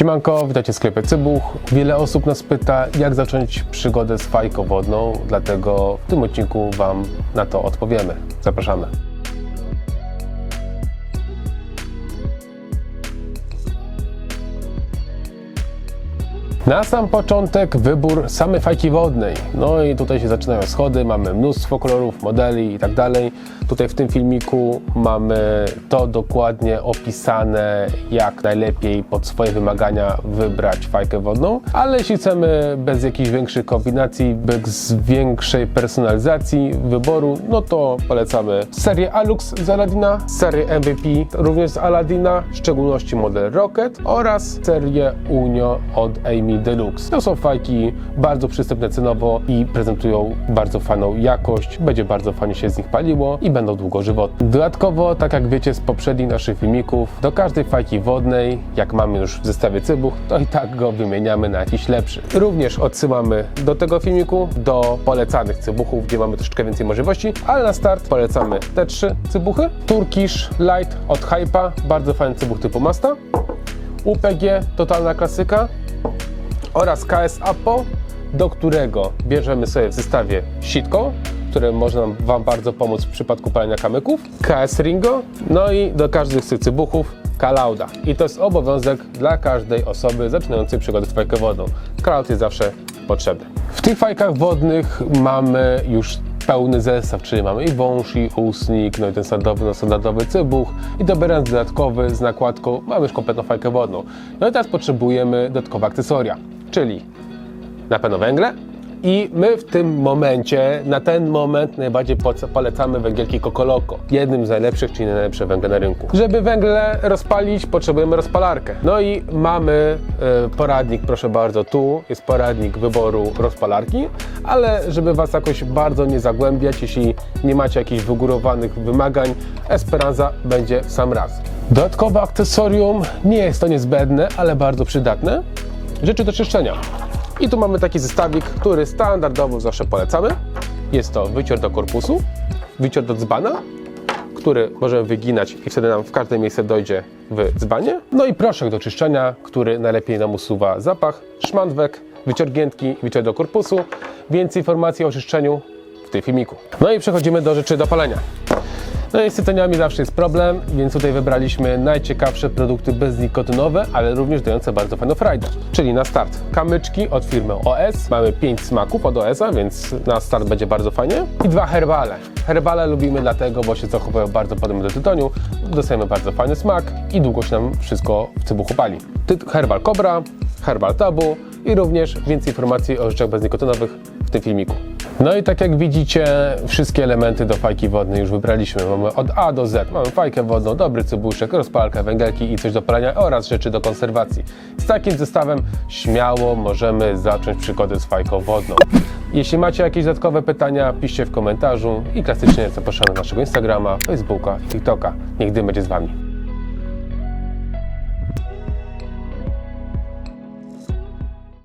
Siemanko, witajcie w sklepie Cybuch. Wiele osób nas pyta, jak zacząć przygodę z fajką wodną, dlatego w tym odcinku Wam na to odpowiemy. Zapraszamy. Na sam początek wybór samej fajki wodnej. No i tutaj się zaczynają schody, mamy mnóstwo kolorów, modeli i tak dalej. Tutaj w tym filmiku mamy to dokładnie opisane, jak najlepiej pod swoje wymagania wybrać fajkę wodną, ale jeśli chcemy bez jakichś większych kombinacji, bez większej personalizacji wyboru, no to polecamy serię Alux z Aladdina, serię MVP również z Aladdina, w szczególności model Rocket oraz serię Unio od Amy Deluxe. To są fajki bardzo przystępne cenowo i prezentują bardzo fajną jakość, będzie bardzo fajnie się z nich paliło i będą długożywotne. Dodatkowo, tak jak wiecie z poprzednich naszych filmików, do każdej fajki wodnej, jak mamy już w zestawie cybuch, to i tak go wymieniamy na jakiś lepszy. Również odsyłamy do tego filmiku, do polecanych cybuchów, gdzie mamy troszeczkę więcej możliwości, ale na start polecamy te trzy cybuchy. Turkish Light od Hypa, bardzo fajny cybuch typu Masta. UPG, totalna klasyka, oraz KS Apo, do którego bierzemy sobie w zestawie sitko, które może nam Wam bardzo pomóc w przypadku palenia kamyków, KS Ringo, no i do każdych z tych cybuchów Kalauda. I to jest obowiązek dla każdej osoby zaczynającej przygodę z fajką wodną. Kalaud jest zawsze potrzebny. W tych fajkach wodnych mamy już pełny zestaw, czyli mamy i wąż, i usnik, no i ten standardowy, no standardowy cybuch i dobierając dodatkowy z nakładką mamy już kompletną fajkę wodną. No i teraz potrzebujemy dodatkowe akcesoria, czyli na pewno węgle i my w tym momencie, na ten moment najbardziej polecamy węgielki Kokoloko. Jednym z najlepszych, czyli najlepsze węgle na rynku. Żeby węgle rozpalić, potrzebujemy rozpalarkę. No i mamy e, poradnik, proszę bardzo, tu jest poradnik wyboru rozpalarki, ale żeby Was jakoś bardzo nie zagłębiać, jeśli nie macie jakichś wygórowanych wymagań, Esperanza będzie sam raz. Dodatkowe akcesorium nie jest to niezbędne, ale bardzo przydatne. Rzeczy do czyszczenia. I tu mamy taki zestawik, który standardowo zawsze polecamy. Jest to wycier do korpusu, wycier do dzbana, który możemy wyginać i wtedy nam w każde miejsce dojdzie w dzbanie. No i proszek do czyszczenia, który najlepiej nam usuwa zapach, szmandwek, wyciągniętki, wycier do korpusu. Więcej informacji o czyszczeniu w tym filmiku. No i przechodzimy do rzeczy do palenia. No i z tytoniami zawsze jest problem, więc tutaj wybraliśmy najciekawsze produkty beznikotynowe, ale również dające bardzo fajną frajdę. Czyli na start kamyczki od firmy OS. Mamy 5 smaków od OS-a, więc na start będzie bardzo fajnie. I dwa herbale. Herbale lubimy dlatego, bo się zachowują bardzo podobnie do tytoniu. Dostajemy bardzo fajny smak i długo się nam wszystko w cybuchu pali. Herbal Cobra, Herbal Tabu i również więcej informacji o rzeczach beznikotynowych w tym filmiku. No i tak jak widzicie, wszystkie elementy do fajki wodnej już wybraliśmy. Mamy od A do Z. Mamy fajkę wodną, dobry cybuszek, rozpalkę, węgelki i coś do palenia oraz rzeczy do konserwacji. Z takim zestawem śmiało możemy zacząć przygodę z fajką wodną. Jeśli macie jakieś dodatkowe pytania, piszcie w komentarzu i klasycznie zapraszamy na naszego Instagrama, Facebooka, TikToka. Niech dym będzie z Wami.